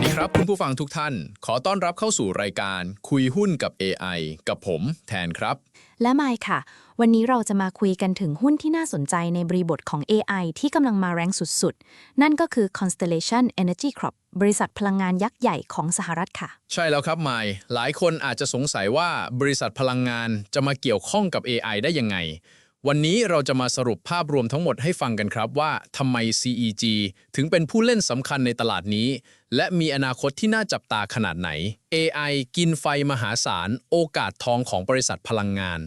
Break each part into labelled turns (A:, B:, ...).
A: สดีครับคุณผู้ฟังทุกท่าน ขอต้อนรับเข้าสู่รายการ คุยหุ้นกับ AI กับผมแทนครับ
B: และไมค์ค่ะ วันนี้เราจะมาคุยกันถึงหุ้นที่น่าสนใจในบริบทของ AI ที่กำลังมาแรงสุดๆ นั่นก็คือ Constellation Energy Corp บริษัทพลังงานยักษ์ใหญ่ของสหรัฐค่ะ
A: ใช่แล้วครับไมค์หลายคนอาจจะสงสัยว่าบริษัทพลังงานจะมาเกี่ยวข้องกับ AI ได้ยังไง วันนี้เราจะมาสรุปภาพรวมทั้งหมดให้ฟังกันครับว่าทำไม CEG ถึงเป็นผู้เล่นสำคัญในตลาดนี้ และมีอนาคตที่น่าจับตาขนาดไหน AI กินไฟมหาศาล โอกาสทองของบริษัทพลังงาน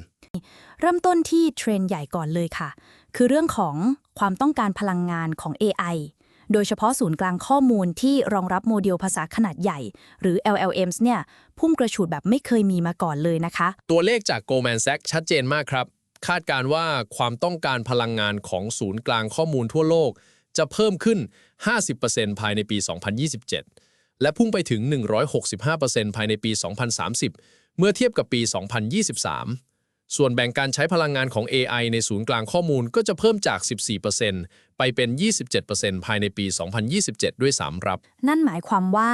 B: เริ่มต้นที่เทรนด์ใหญ่ก่อนเลยค่ะ คือเรื่องของความต้องการพลังงานของ AI โดยเฉพาะศูนย์กลางข้อมูลที่รองรับโมเดลภาษาขนาดใหญ่ หรือ LLMs เนี่ย พุ่งกระฉูดแบบไม่เคยมีมาก่อนเลยนะคะ
C: ตัวเลขจาก Goldman Sachs ชัดเจนมากครับ คาดการว่าความต้องการพลังงานของศูนย์กลางข้อมูลทั่วโลก จะเพิ่มขึ้น 50%ภายในปี 2027 และพุ่งไปถึง 165%ภายในปี 2030 เมื่อเทียบกับปี 2023 ส่วนแบ่งการใช้พลังงานของ AI ในศูนย์กลางข้อมูลก็จะเพิ่มจาก 14%ไปเป็น 27%ภายในปี 2027 ด้วย3รับ
B: นั่นหมายความว่า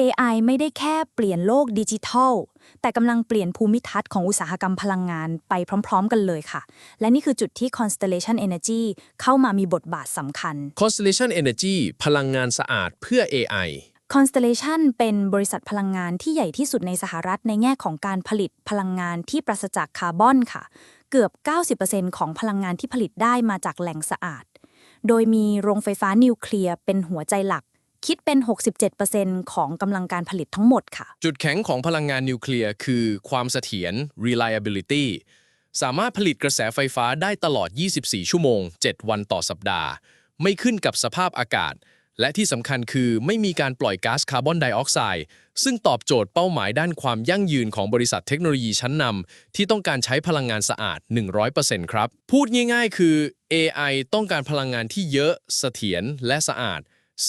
B: AI ไม่ได้แค่เปลี่ยนโลกดิจิทัล แต่กำลังเปลี่ยนภูมิทัศน์ของอุตสาหกรรมพลังงานไปพร้อม ๆ กันเลยค่ะ และนี่คือจุดที่ Constellation Energy เข้ามามีบทบาทสำคัญ
C: Constellation Energy พลังงานสะอาดเพื่อ AI
B: Constellation เป็นบริษัทพลังงานที่ใหญ่ที่สุดในสหรัฐในแง่ของการผลิตพลังงานที่ปราศจากคาร์บอนค่ะ เกือบ 90%ของพลังงานที่ผลิตได้มาจากแหล่งสะอาด โดยมีโรงไฟฟ้านิวเคลียร์เป็นหัวใจหลัก คิดเป็น 67%ของกำลังการผลิตทั้งหมดค่ะ
C: จุดแข็งของพลังงานนิวเคลียร์คือความเสถียร reliability สามารถผลิตกระแสไฟฟ้าได้ตลอด 24 ชั่วโมง 7 วันต่อสัปดาห์ ไม่ขึ้นกับสภาพอากาศ และที่สำคัญคือไม่มีการปล่อยก๊าซคาร์บอนไดออกไซด์ซึ่งตอบโจทย์เป้าหมายด้านความยั่งยืนของบริษัทเทคโนโลยีชั้นนำที่ต้องการใช้พลังงานสะอาด 100%ครับ พูดง่ายๆ คือ AI ต้องการพลังงานที่เยอะเสถียรและสะอาด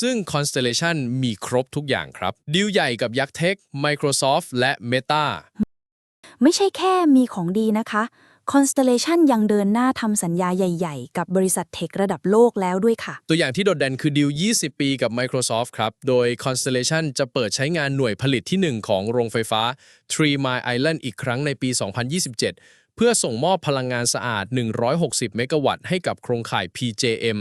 C: ซึ่ง Constellation มีครบทุกอย่างครับดีลใหญ่กับยักษ์เทค Microsoft และ Meta
B: ไม่ใช่แค่มีของดีนะคะ Constellation ยังเดินหน้าทำสัญญาใหญ่ ๆ กับบริษัทเทคระดับโลกแล้วด้วยค่ะ
C: ตัวอย่างที่โดดเด่นคือดีล 20 ปีกับ Microsoft ครับ โดย Constellation จะเปิดใช้งานหน่วยผลิตที่ 1 ของโรงไฟฟ้า Three Mile Island อีกครั้งในปี 2027 เพื่อส่งมอบพลังงานสะอาด 160 เมกะวัตต์ให้กับโครงข่าย PJM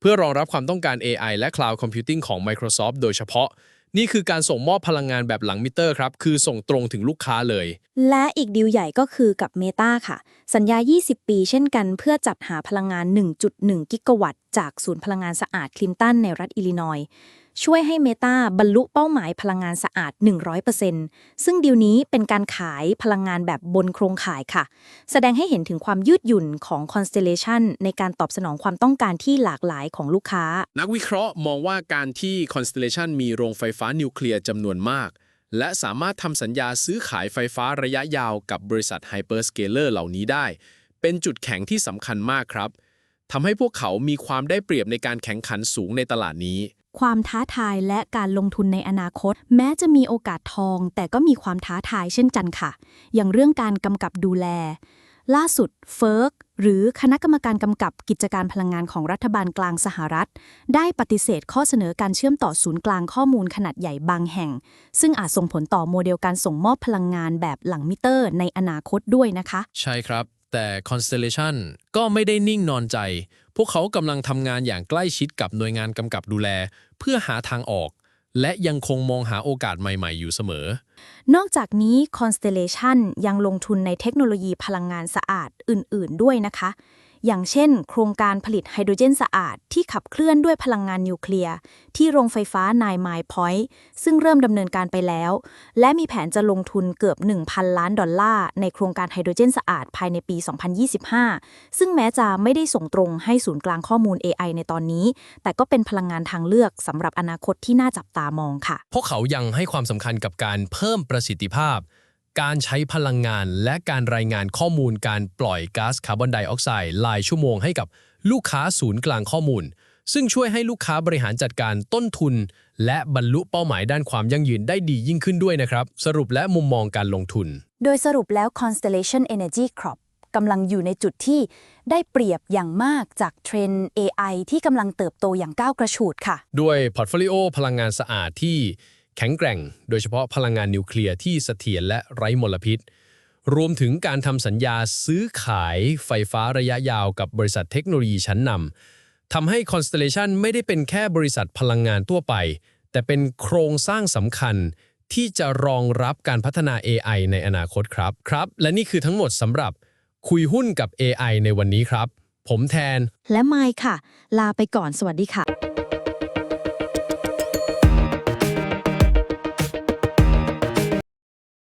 C: เพื่อรองรับความต้องการ AI และ Cloud Computing ของ Microsoft โดยเฉพาะ นี่คือการส่งมอบพลังงานแบบหลังมิเตอร์ครับ คือส่งตรงถึงลูกค้าเลย
B: และอีกดีลใหญ่ก็คือกับ Meta ค่ะ สัญญา 20 ปีเช่นกัน เพื่อจัดหาพลังงาน 1.1 กิกะวัตต์ จากศูนย์พลังงานสะอาดคลินตันในรัฐอิลลินอยส์ ช่วยให้ Meta บรรลุเป้าหมายพลังงานสะอาด 100%ซึ่งดีลนี้เป็นการขายพลังงานแบบบนโครงข่ายค่ะ แสดงให้เห็นถึงความยืดหยุ่นของ Constellation ในการตอบสนองความต้องการที่หลากหลายของลูกค้า
C: นักวิเคราะห์มองว่าการที่ Constellation มีโรงไฟฟ้านิวเคลียร์จำนวนมาก และสามารถทำสัญญาซื้อขายไฟฟ้าระยะยาวกับบริษัท Hyperscaler เหล่านี้ได้ เป็นจุดแข็งที่สำคัญมากครับทำให้พวกเขามีความได้เปรียบในการแข่งขันสูงในตลาดนี้
B: ความท้าทายและการลงทุนในอนาคต แม้จะมีโอกาสทอง แต่ก็มีความท้าทายเช่นกันค่ะ อย่างเรื่องการกำกับดูแล ล่าสุดเฟิร์กหรือคณะกรรมการกำกับกิจการพลังงานของรัฐบาลกลางสหรัฐ ได้ปฏิเสธข้อเสนอการเชื่อมต่อศูนย์กลางข้อมูลขนาดใหญ่บางแห่ง ซึ่งอาจส่งผลต่อโมเดลการส่งมอบพลังงานแบบหลังมิเตอร์ในอนาคตด้วยนะคะ
C: ใช่ครับ แต่ Constellation ก็ไม่ได้นิ่งนอนใจ พวกเขากำลังทำงานอย่างใกล้ชิดกับหน่วยงานกำกับดูแล เพื่อหาทางออก และยังคงมองหาโอกาสใหม่ๆ อยู่เสมอ
B: นอกจากนี้ Constellation ยังลงทุนในเทคโนโลยีพลังงานสะอาดอื่น ๆ ด้วยนะคะ อย่างเช่น โครงการผลิตไฮโดรเจนสะอาดที่ขับเคลื่อนด้วยพลังงานนิวเคลียร์ ที่โรงไฟฟ้านายไมายพอยต์ซึ่งเริ่มดำเนินการไปแล้ว และมีแผนจะลงทุนเกือบ 1,000 ล้านดอลลาร์ ในโครงการไฮโดรเจนสะอาดภายในปี 2025 ซึ่งแม้จะไม่ได้ส่งตรงให้ศูนย์กลางข้อมูล AI ในตอนนี้ แต่ก็เป็นพลังงานทางเลือกสำหรับอนาคตที่น่าจับตามองค่ะ
C: พวกเขายังให้ความสำคัญกับการเพิ่มประสิทธิภาพ การใช้พลังงานและการรายงานข้อมูลการปล่อยก๊าซคาร์บอนไดออกไซด์รายชั่วโมงให้กับลูกค้าศูนย์กลางข้อมูล ซึ่งช่วยให้ลูกค้าบริหารจัดการต้นทุน และบรรลุเป้าหมายด้านความยั่งยืนได้ดียิ่งขึ้นด้วยนะครับ สรุปและมุมมองการลงทุน
B: โดยสรุปแล้ว Constellation Energy Corp กำลังอยู่ในจุดที่ได้เปรียบอย่างมากจากเทรนด์ AI ที่กำลังเติบโตอย่างก้าวกระฉูดค่ะ
C: ด้วยพอร์ตโฟลิโอพลังงานสะอาดที่ แข็งแกร่ง โดยเฉพาะพลังงานนิวเคลียร์ที่เสถียรและไร้มลพิษ รวมถึงการทำสัญญาซื้อขายไฟฟ้าระยะยาวกับบริษัทเทคโนโลยีชั้นนำทำให้ Constellation ไม่ได้เป็นแค่บริษัทพลังงานทั่วไป แต่เป็นโครงสร้างสำคัญที่จะรองรับการพัฒนา AI ในอนาคตครับครับ และนี่คือทั้งหมดสำหรับคุยหุ้นกับ AI ในวันนี้ครับ ผมแทน
B: และไมค์ค่ะ ลาไปก่อนสวัสดีค่ะ